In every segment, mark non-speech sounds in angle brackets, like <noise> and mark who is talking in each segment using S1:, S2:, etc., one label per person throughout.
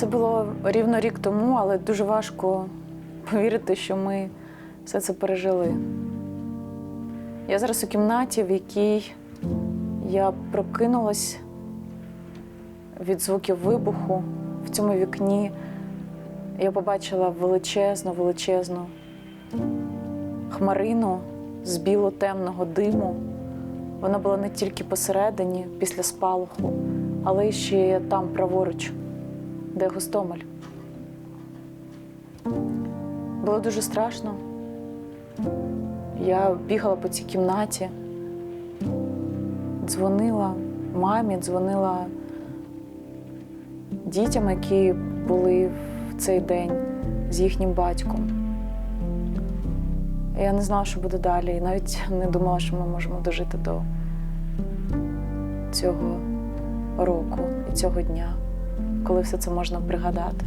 S1: Це було рівно рік тому, але дуже важко повірити, що ми все це пережили. Я зараз у кімнаті, в якій я прокинулась від звуків вибуху. В цьому вікні я побачила величезну, величезну хмарину з біло-темного диму. Вона була не тільки посередині, після спалаху, але ще там праворуч, де Гостомель. Було дуже страшно. Я бігала по цій кімнаті, дзвонила мамі, дзвонила дітям, які були в цей день з їхнім батьком. Я не знала, що буде далі, і навіть не думала, що ми можемо дожити до цього року і цього дня, коли все це можна пригадати.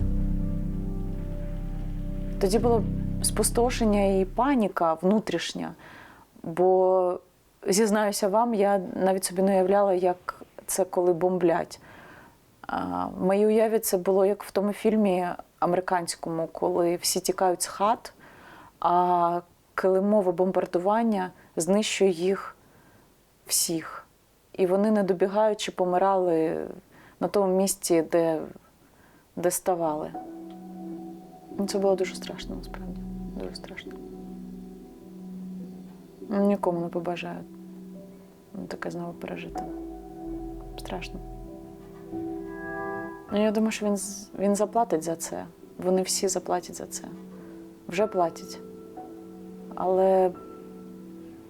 S1: Тоді було спустошення і паніка внутрішня, бо, зізнаюся вам, я навіть собі не уявляла, як це коли бомблять. В моїй уяві це було як в тому фільмі американському, коли всі тікають з хат, а килимове бомбардування знищує їх всіх. І вони, не добігаючи, помирали на тому місці, де, де ставали. Ну, Це було дуже страшно, насправді. Дуже страшно. Ну, Нікому не побажаю таке знову пережити. Страшно. Ну, я думаю, що він, він заплатить за це. Вони всі заплатять за це. Вже платять. Але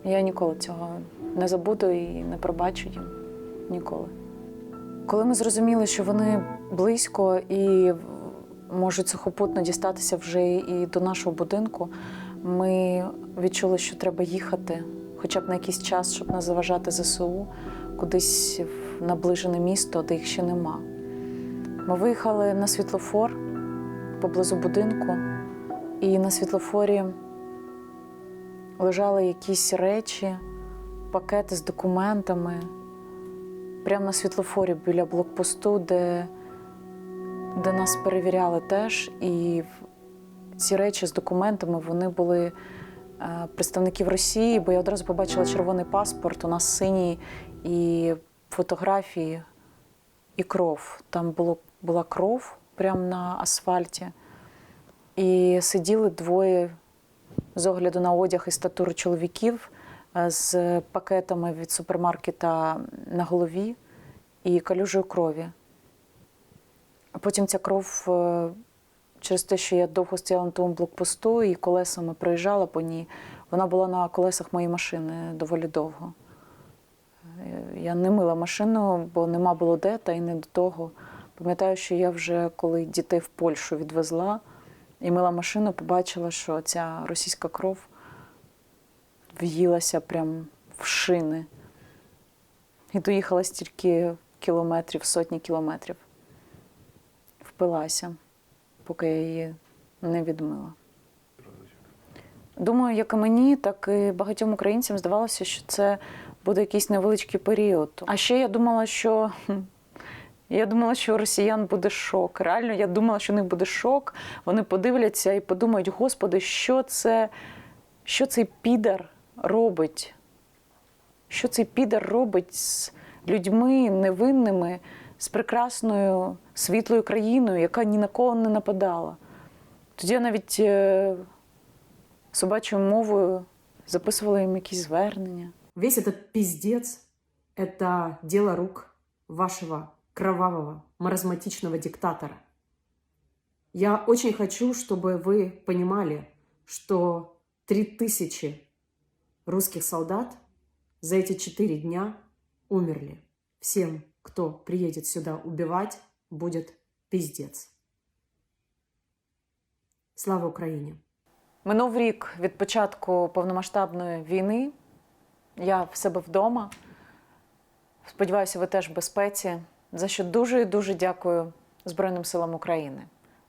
S1: я ніколи цього не забуду і не пробачу їм. Ніколи. Коли ми зрозуміли, що вони близько і можуть сухопутно дістатися вже і до нашого будинку, ми відчули, що треба їхати хоча б на якийсь час, щоб не заважати ЗСУ кудись в наближене місто, де їх ще нема. Ми виїхали на світлофор поблизу будинку, і на світлофорі лежали якісь речі, пакети з документами. Прямо на світлофорі біля блокпосту, де, де нас перевіряли теж. І ці речі з документами вони були е, представників Росії, бо я одразу побачила червоний паспорт, у нас синій і фотографії, і кров. Там було, була кров прямо на асфальті. І сиділи двоє з огляду на одяг і статуру чоловіків з пакетами від супермаркета на голові і калюжею крові. А потім ця кров е, через те, що я довго стояла на тому блокпосту і колесами проїжджала по ній, вона була на колесах моєї машини доволі довго. Е, Я не мила машину, бо нема було де, та й не до того. Пам'ятаю, що я вже коли дітей в Польщу відвезла і мила машину, побачила, що ця російська кров в'їлася прямо в шини. І доїхала стільки кілометрів, сотні кілометрів. Впилася, поки я її не відмила. Думаю, як і мені, так і багатьом українцям здавалося, що це буде якийсь невеличкий період. А ще я думала, що я думала, що у росіян буде шок. Реально, я думала, що у них буде шок. Вони подивляться і подумають: Господи, що це, що цей підар робить? Що цей підар робить з людьми невинними, з прекрасною світлою країною, яка ні на кого не нападала. Тоді я навіть е, собачою мовою записувала їм якісь звернення.
S2: Весь этот пиздец – это дело рук вашего кровавого, маразматичного диктатора. Я очень хочу, чтобы вы понимали, что 3000 русских солдат за эти четыре дня умерли. Всем, кто приедет сюда убивать, будет пиздец. Слава Украине!
S1: Минув рік від початку повномасштабної війни. Я в себе вдома. Сподіваюся, ви теж в безпеці. За що дуже і дуже дякую Збройним силам України.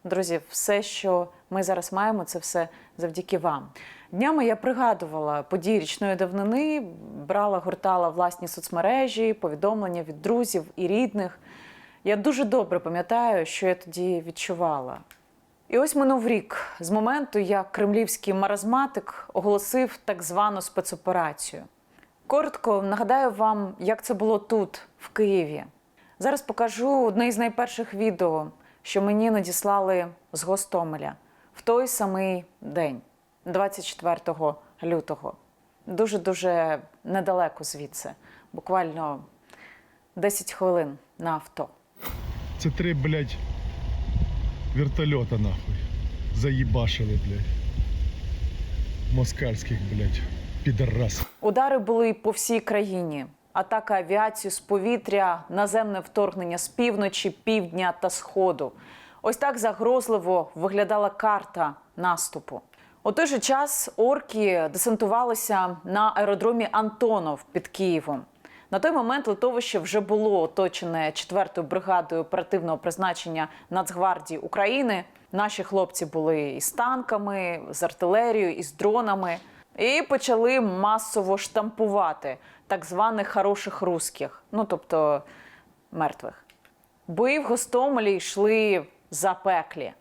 S1: Друзі, все, що ми зараз маємо, це все завдяки вам. Днями я пригадувала події річної давнини, брала, гуртала власні соцмережі, повідомлення від друзів і рідних. Я дуже добре пам'ятаю, що я тоді відчувала. І ось минув рік з моменту, як кремлівський маразматик оголосив так звану спецоперацію. Коротко нагадаю вам, як це було тут, в Києві. Зараз покажу одне із найперших відео, що мені надіслали з Гостомеля в той самий день, 24 лютого. Дуже-дуже недалеко звідси, буквально 10 хвилин на авто.
S3: Це три, блядь, вертольота нахуй. Заїбашили, блядь. Москальських, блядь, підарас.
S1: Удари були по всій країні. Атака авіації з повітря, наземне вторгнення з півночі, півдня та сходу. Ось так загрозливо виглядала карта наступу. У той же час орки десантувалися на аеродромі Антонов під Києвом. На той момент литовище вже було оточене 4-ю бригадою оперативного призначення Нацгвардії України. Наші хлопці були із танками, з артилерією, із дронами і почали масово штампувати так званих хороших русських, ну тобто мертвих. Бої в Гостомелі йшли запеклі.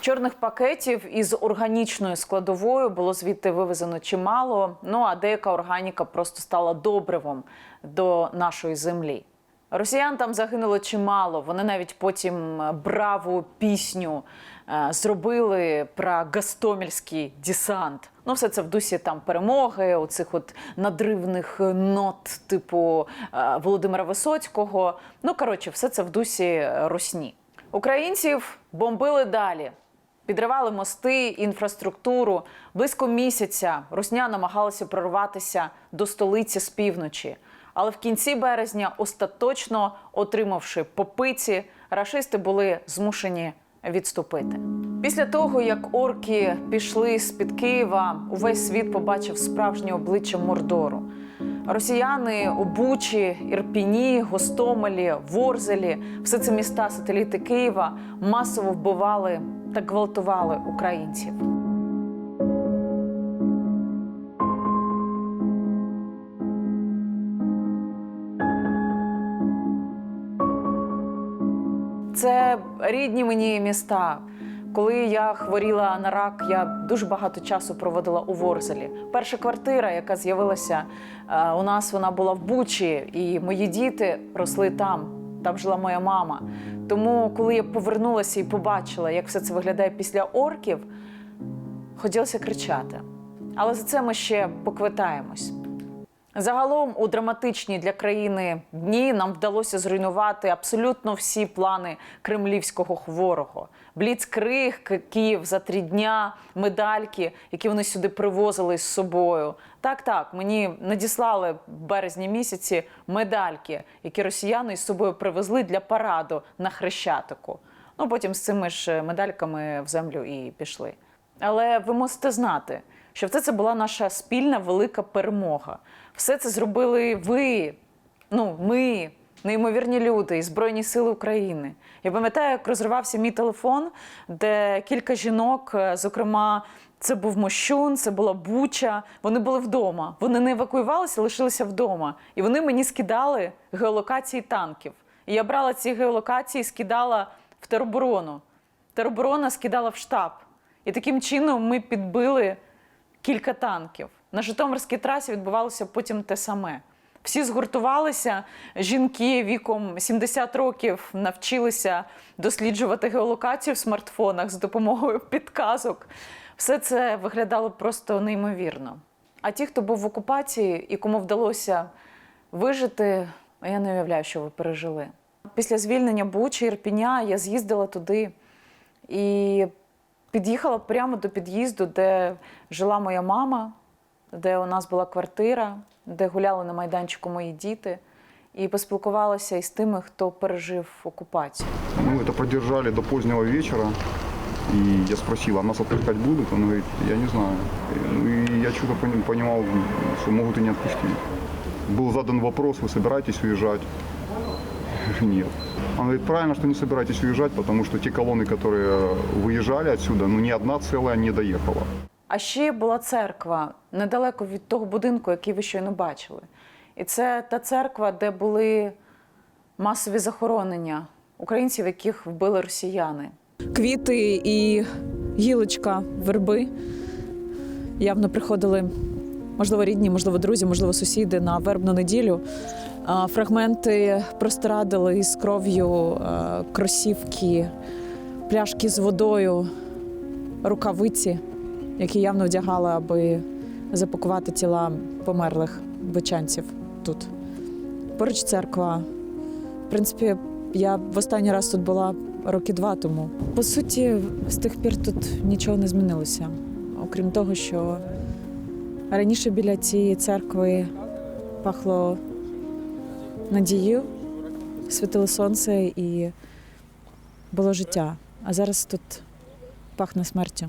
S1: Чорних пакетів із органічною складовою було звідти вивезено чимало. Ну а деяка органіка просто стала добривом до нашої землі. Росіян там загинуло чимало. Вони навіть потім е, браву пісню е, зробили про гастомельський десант. Ну, все це в дусі там перемоги, оцих от надривних нот, типу е, Володимира Висоцького. Ну коротше, все це в дусі Росні. Українців бомбили далі. Підривали мости, інфраструктуру. Близько місяця Русня намагалася прорватися до столиці з півночі. Але в кінці березня, остаточно отримавши попиці, рашисти були змушені відступити. Після того, як орки пішли з під Києва, увесь світ побачив справжнє обличчя Мордору. Росіяни у Бучі, Ірпіні, Гостомелі, Ворзелі все це міста сателіти Києва масово вбивали та гвалтували українців. Це рідні мені міста. Коли я хворіла на рак, я дуже багато часу проводила у Ворзелі. Перша квартира, яка з'явилася е, у нас, вона була в Бучі, і мої діти росли там. Там жила моя мама. Тому, коли я повернулася і побачила, як все це виглядає після орків, хотілося кричати. Але за це ми ще поквитаємось. Загалом у драматичні для країни дні нам вдалося зруйнувати абсолютно всі плани кремлівського хворого. Бліцкриг, Київ за три дня, медальки, які вони сюди привозили з собою. Так, так, мені надіслали в березні місяці медальки, які росіяни з собою привезли для параду на хрещатику. Ну потім з цими ж медальками в землю і пішли. Але ви мусите знати, що це, це була наша спільна велика перемога. Все це зробили ви, ну, ми, неймовірні люди і Збройні Сили України. Я пам'ятаю, як розривався мій телефон, де кілька жінок, е, зокрема, це був Мощун, це була Буча. Вони були вдома. Вони не евакуювалися, лишилися вдома. І вони мені скидали геолокації танків. І я брала ці геолокації, скидала в тероборону. Тероборона скидала в штаб. І таким чином ми підбили кілька танків. На Житомирській трасі відбувалося потім те саме. Всі згуртувалися, жінки віком 70 років навчилися досліджувати геолокацію в смартфонах з допомогою підказок. Все це виглядало просто неймовірно. А ті, хто був в окупації і кому вдалося вижити, я не уявляю, що ви пережили. Після звільнення Бучі Ірпіня я з'їздила туди і під'їхала прямо до під'їзду, де жила моя мама, де у нас була квартира, де гуляли на майданчику мої діти, і поспілкувалася із тими, хто пережив окупацію.
S4: Ну, это продержали до позднего вечера. И я спросил, а нас отпускать будут? Он говорит, я не знаю. Ну, и я что-то пони- понимал, что могут и не отпустить. Был задан вопрос, вы собираетесь уезжать? <laughs> Я говорю, Нет. Он говорит, правильно, что не собираетесь уезжать, потому что те колонны, которые выезжали отсюда, ну ни одна целая не доехала.
S1: А ще була церква недалеко від того будинку, який ви щойно бачили. І це та церква, де були масові захоронення українців, яких вбили росіяни. Квіти і гілочка верби явно приходили, можливо, рідні, можливо, друзі, можливо, сусіди на вербну неділю. Фрагменти прострадили із кров'ю кросівки, пляшки з водою, рукавиці, які явно вдягали, аби запакувати тіла померлих бичанців тут. Поруч церква. В принципі, я в останній раз тут була роки два тому. По суті, з тих пір тут нічого не змінилося. Окрім того, що раніше біля цієї церкви пахло надією, світило сонце і було життя. А зараз тут пахне смертю.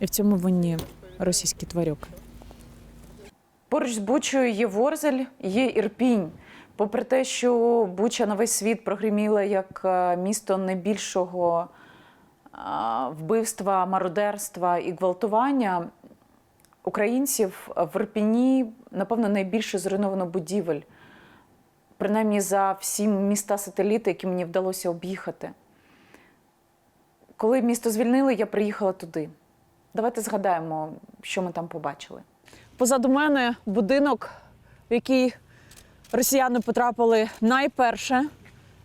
S1: І в цьому винні російські тварюки. Поруч з Бучою є Ворзель, є Ірпінь. Попри те, що Буча на весь світ прогриміла як е, місто найбільшого е, вбивства, мародерства і гвалтування, українців в Ірпіні, напевно, найбільше зруйновано будівель, принаймні за всі міста-сателіти, які мені вдалося об'їхати. Коли місто звільнили, я приїхала туди. Давайте згадаємо, що ми там побачили. Позаду мене будинок, в який росіяни потрапили найперше.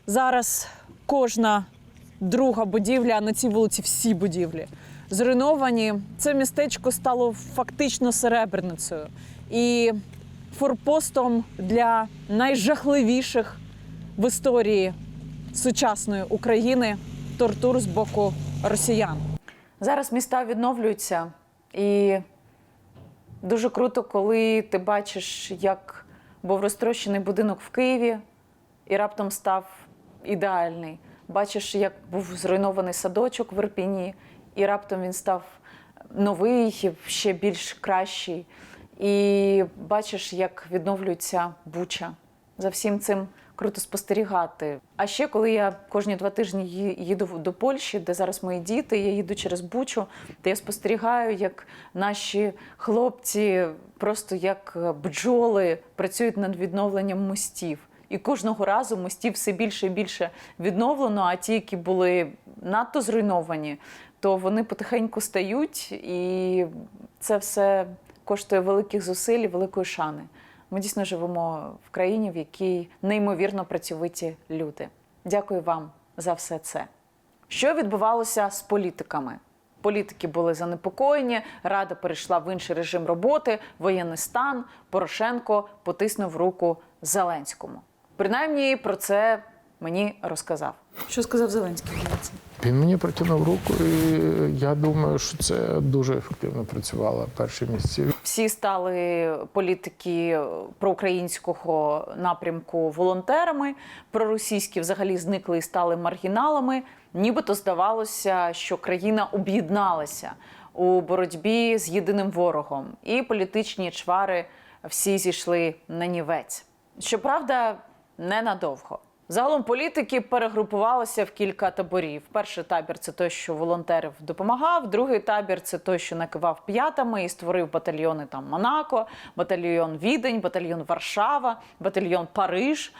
S1: Зараз кожна друга будівля, на цій вулиці всі будівлі зруйновані. Це містечко стало фактично серебряницею і форпостом для найжахливіших в історії сучасної України тортур з боку росіян. Зараз міста відновлюються, і дуже круто, коли ти бачиш, як був розтрощений будинок в Києві і раптом став ідеальний. Бачиш, як був зруйнований садочок в Ірпіні, і раптом він став новий, ще більш кращий. І бачиш, як відновлюється Буча. За всім цим круто спостерігати. А ще коли я кожні два тижні їду до Польщі, де зараз мої діти, я їду через Бучу, де я спостерігаю, як наші хлопці просто як е, бджоли працюють над відновленням мостів. І кожного разу мостів все більше і більше відновлено, а ті, які були надто зруйновані, то вони потихеньку стають, і це все коштує великих зусиль і великої шани. Ми дійсно живемо в країні, в якій неймовірно працьовиті люди. Дякую вам за все це. Що відбувалося з політиками? Політики були занепокоєні, рада перейшла в інший режим роботи, воєнний стан. Порошенко потиснув руку Зеленському. Принаймні про це мені розказав. Що сказав Зеленський?
S5: Він мені протягнув руку, і я думаю, що це дуже ефективно працювало перші місяці.
S1: Всі стали політики проукраїнського напрямку волонтерами, проросійські взагалі зникли і стали маргіналами. Нібито здавалося, що країна об'єдналася у боротьбі з єдиним ворогом, і політичні чвари всі зійшли на нівець. Щоправда, ненадовго. Загалом політики перегрупувалися в кілька таборів. Перший табір це той, що волонтерів допомагав. Другий табір це той, що накивав п'ятами і створив батальйони там Монако, батальйон Відень, батальйон Варшава, батальйон Париж.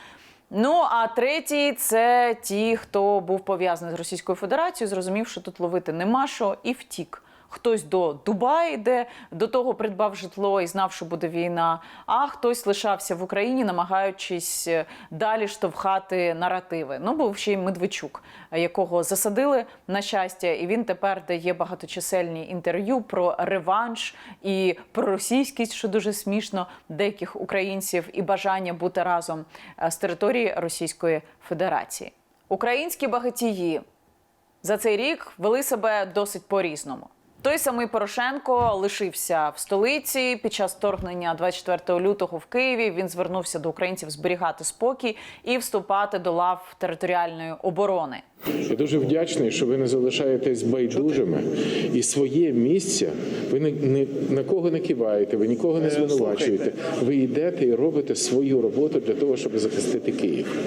S1: Ну а третій це ті, хто був пов'язаний з Російською Федерацією, зрозумів, що тут ловити нема що, і втік. Хтось до Дубаї, де до того придбав житло і знав, що буде війна. А хтось лишався в Україні, намагаючись е, далі штовхати наративи. Ну був ще й Медведчук, е, якого засадили на щастя, і він тепер дає багаточисельні інтерв'ю про реванш і про російськість, що дуже смішно, деяких українців і бажання бути разом е, з території Російської Федерації. Українські багатії за цей рік вели себе досить по-різному. Той самий Порошенко лишився в столиці під час вторгнення 24 лютого в Києві. Він звернувся до українців зберігати спокій і вступати до лав територіальної оборони.
S5: Я дуже вдячний, що ви не залишаєтесь байдужими і своє місце. Ви ні, ні на кого не киваєте, ви нікого не звинувачуєте. Ви йдете і робите свою роботу для того, щоб захистити Київ.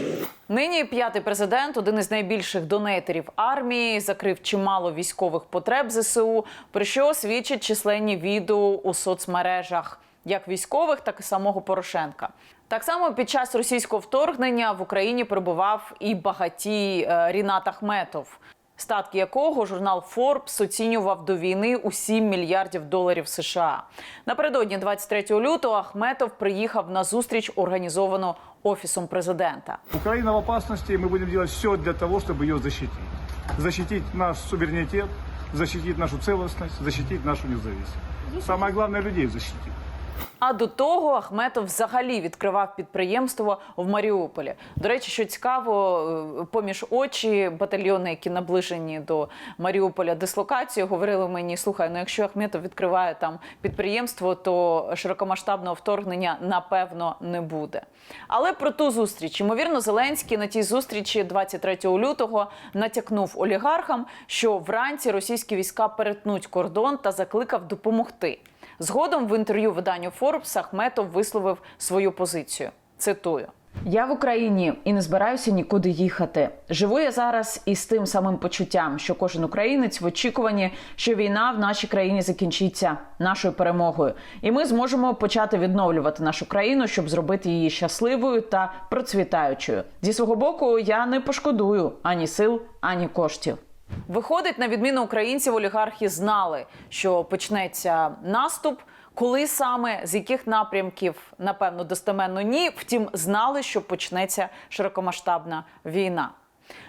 S1: Нині п'ятий президент, один із найбільших донейтерів армії, закрив чимало військових потреб ЗСУ, про що свідчать численні відео у соцмережах, як військових, так і самого Порошенка. Так само під час російського вторгнення в Україні перебував і багатій е, Рінат Ахметов, статки якого журнал Forbes оцінював до війни у 7 мільярдів доларів США. Напередодні 23 лютого Ахметов приїхав на зустріч, організовану офісом президента.
S6: Україна в опасності, ми будемо будем делать все для того, щоб ее защитить. Защитить наш суверенітет, защитить нашу целостность, защитить нашу независимость. Самое главное людей защитить.
S1: А до того Ахметов взагалі відкривав підприємство в Маріуполі. До речі, що цікаво, е, поміж очі батальйони, які наближені до Маріуполя дислокацію, говорили мені: слухай, ну якщо Ахметов відкриває там підприємство, то широкомасштабного вторгнення напевно не буде. Але про ту зустріч, ймовірно, Зеленський на тій зустрічі 23 лютого натякнув олігархам, що вранці російські війська перетнуть кордон та закликав допомогти. Згодом в інтерв'ю виданню Forbes Ахметов висловив свою позицію. Цитую. Я в Україні і не збираюся нікуди їхати. Живу я зараз із тим самим почуттям, що кожен українець в очікуванні, що війна в нашій країні закінчиться нашою перемогою, і ми зможемо почати відновлювати нашу країну, щоб зробити її щасливою та процвітаючою. Зі свого боку, я не пошкодую ані сил, ані коштів. Виходить, на відміну українців, олігархи знали, що почнеться наступ. Коли саме з яких напрямків, напевно, достеменно ні. Втім, знали, що почнеться широкомасштабна війна.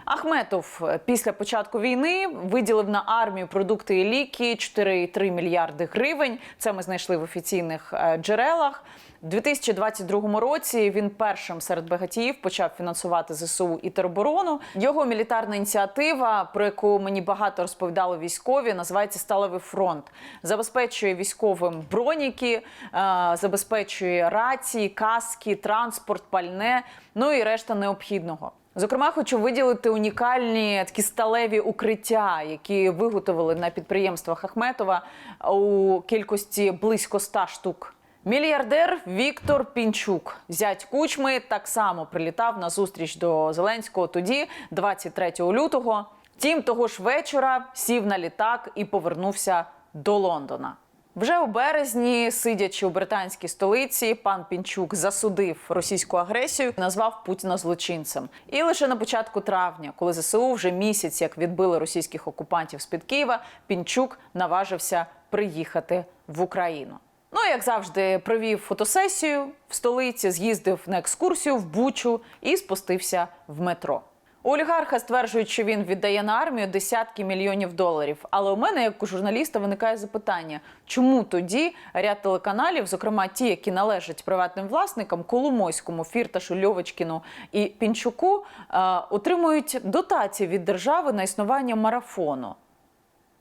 S1: Ахметов е, після початку війни виділив на армію продукти і ліки 4,3 мільярди гривень. Це ми знайшли в офіційних е, джерелах. У 2022 році він першим серед багатіїв почав фінансувати ЗСУ і тероборону. Його мілітарна ініціатива, про яку мені багато розповідали військові, називається Сталевий фронт. Забезпечує військовим броніки, е, забезпечує рації, каски, транспорт, пальне, ну і решта необхідного. Зокрема, хочу виділити унікальні такі сталеві укриття, які виготовили на підприємствах Ахметова у кількості близько 100 штук. Мільярдер Віктор Пінчук, зять кучми, так само прилітав на зустріч до Зеленського тоді, 23 лютого. Втім, того ж вечора сів на літак і повернувся до Лондона. Вже у березні, сидячи у британській столиці, пан Пінчук засудив російську агресію, назвав Путіна злочинцем. І лише на початку травня, коли ЗСУ вже місяць як відбили російських окупантів з під Києва, Пінчук наважився приїхати в Україну. Ну, як завжди, провів фотосесію в столиці, з'їздив на екскурсію в Бучу і спустився в метро. Олігарха стверджують, що він віддає на армію десятки мільйонів доларів. Але у мене, як у журналіста, виникає запитання, чому тоді ряд телеканалів, зокрема ті, які належать приватним власникам, Коломойському, Фірташу, Льовочкіну і Пінчуку, е, отримують дотації від держави на існування марафону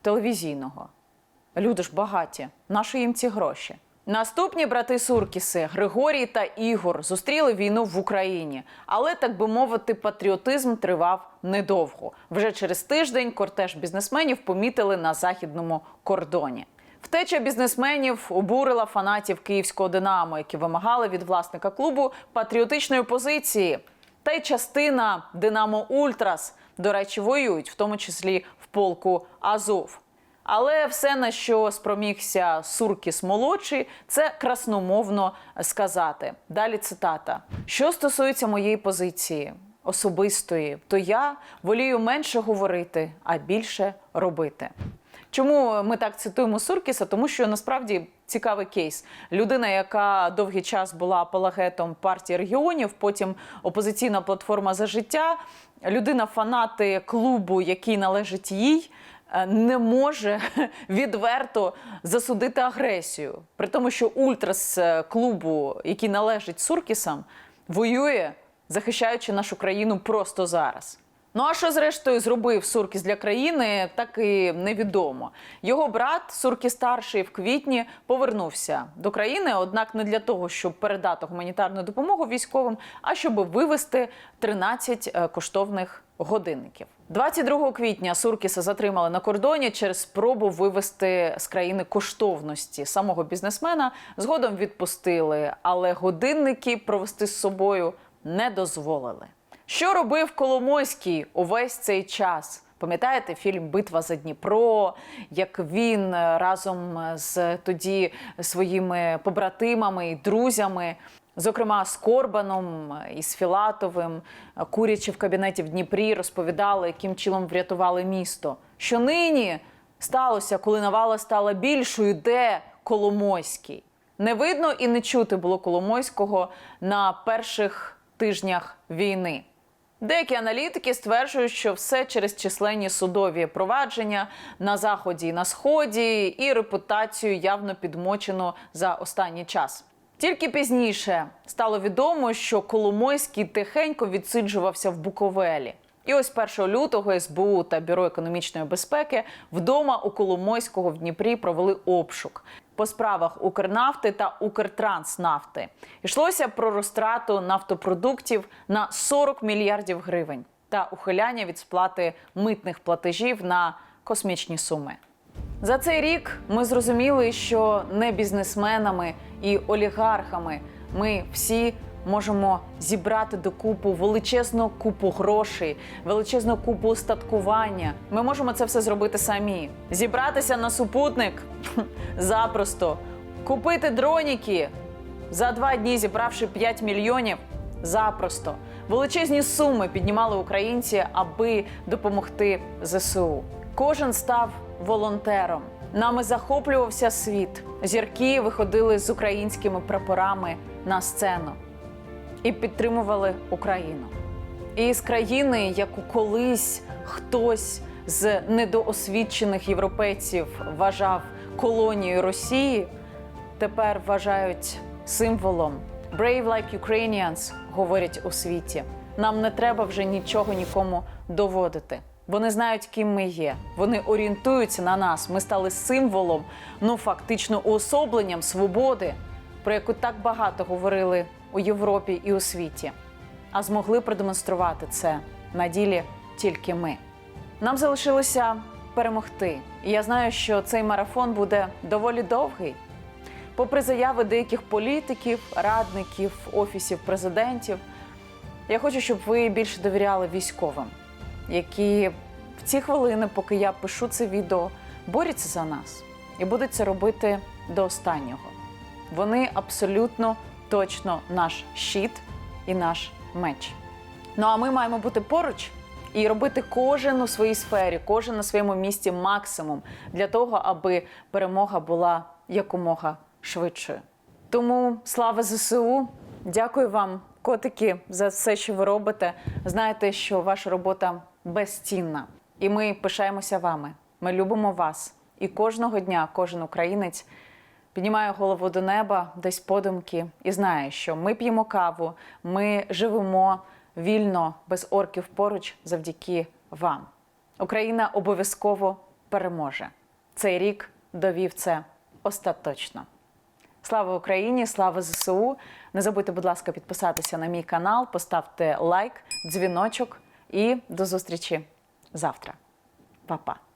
S1: телевізійного. Люди ж багаті. Наші їм ці гроші. Наступні брати Суркіси Григорій та Ігор зустріли війну в Україні, але так би мовити, патріотизм тривав недовго. Вже через тиждень кортеж бізнесменів помітили на західному кордоні. Втеча бізнесменів обурила фанатів київського Динамо, які вимагали від власника клубу патріотичної позиції. Та й частина Динамо Ультрас, до речі, воюють, в тому числі в полку Азов. Але все, на що спромігся Суркіс молодший, це красномовно сказати. Далі цитата: що стосується моєї позиції особистої, то я волію менше говорити, а більше робити. Чому ми так цитуємо Суркіса? Тому що насправді цікавий кейс. Людина, яка довгий час була апологетом партії регіонів, потім опозиційна платформа за життя, людина фанати клубу, який належить їй. Е, Не може <laughs> відверто засудити агресію, при тому, що ультрас е, клубу, який належить Суркісам, воює, захищаючи нашу країну просто зараз. Ну а що зрештою зробив Суркіс для країни, так і невідомо. Його брат Суркіс старший в квітні повернувся до країни, однак не для того, щоб передати гуманітарну допомогу військовим, а щоб вивезти 13 е, коштовних годинників. 22 квітня Суркіса затримали на кордоні через спробу вивезти з країни коштовності самого бізнесмена. Згодом відпустили, але годинники провести з собою не дозволили. Що робив Коломойський увесь цей час? Пам'ятаєте фільм Битва за Дніпро, як він е, разом з тоді своїми побратимами і друзями, зокрема з Корбаном і з Філатовим, е, курячи в кабінеті в Дніпрі, розповідали, яким чином врятували місто. Що нині сталося, коли навала стала більшою, де Коломойський? Не видно і не чути було Коломойського на перших тижнях війни. Деякі аналітики стверджують, що все через численні судові провадження на заході і на сході, і репутацію явно підмочено за останній час. Тільки пізніше стало відомо, що Коломойський тихенько відсиджувався в Буковелі. І ось 1 лютого СБУ та Бюро економічної безпеки вдома у Коломойського в Дніпрі провели обшук по справах Укрнафти та Укртранснафти. Йшлося про розтрату нафтопродуктів на 40 мільярдів гривень та ухиляння від сплати митних платежів на космічні суми. За цей рік ми зрозуміли, що не бізнесменами і олігархами ми всі можемо зібрати докупу величезну купу грошей, величезну купу устаткування. Ми можемо це все зробити самі. Зібратися на супутник <laughs> запросто, купити дроніки за два дні, зібравши 5 мільйонів. Запросто величезні суми піднімали українці, аби допомогти ЗСУ. Кожен став волонтером. Нами захоплювався світ. Зірки виходили з українськими прапорами на сцену і підтримували Україну. І з країни, яку колись хтось з недоосвідчених європейців вважав колонією Росії, тепер вважають символом «Brave like Ukrainians» говорять у світі. Нам не треба вже нічого нікому доводити. Вони знають, ким ми є. Вони орієнтуються на нас. Ми стали символом, ну фактично уособленням свободи, про яку так багато говорили у Європі і у світі. А змогли продемонструвати це на ділі тільки ми. Нам залишилося перемогти. І я знаю, що цей марафон буде доволі довгий. Попри заяви деяких політиків, радників, офісів президентів, я хочу, щоб ви більше довіряли військовим, які в ці хвилини, поки я пишу це відео, борються за нас і будуть це робити до останнього. Вони абсолютно точно наш щит і наш меч. Ну а ми маємо бути поруч і робити кожен у своїй сфері, кожен на своєму місці максимум для того, аби перемога була якомога швидшою. Тому слава ЗСУ! Дякую вам, котики, за все, що ви робите. Знаєте, що ваша робота безцінна, і ми пишаємося вами. Ми любимо вас. І кожного дня кожен українець піднімає голову до неба, десь подумки, і знає, що ми п'ємо каву, ми живемо вільно, без орків поруч завдяки вам. Україна обов'язково переможе. Цей рік довів це остаточно. Слава Україні! Слава ЗСУ! Не забудьте, будь ласка, підписатися на мій канал, поставте лайк, дзвіночок і до зустрічі завтра. Па-па!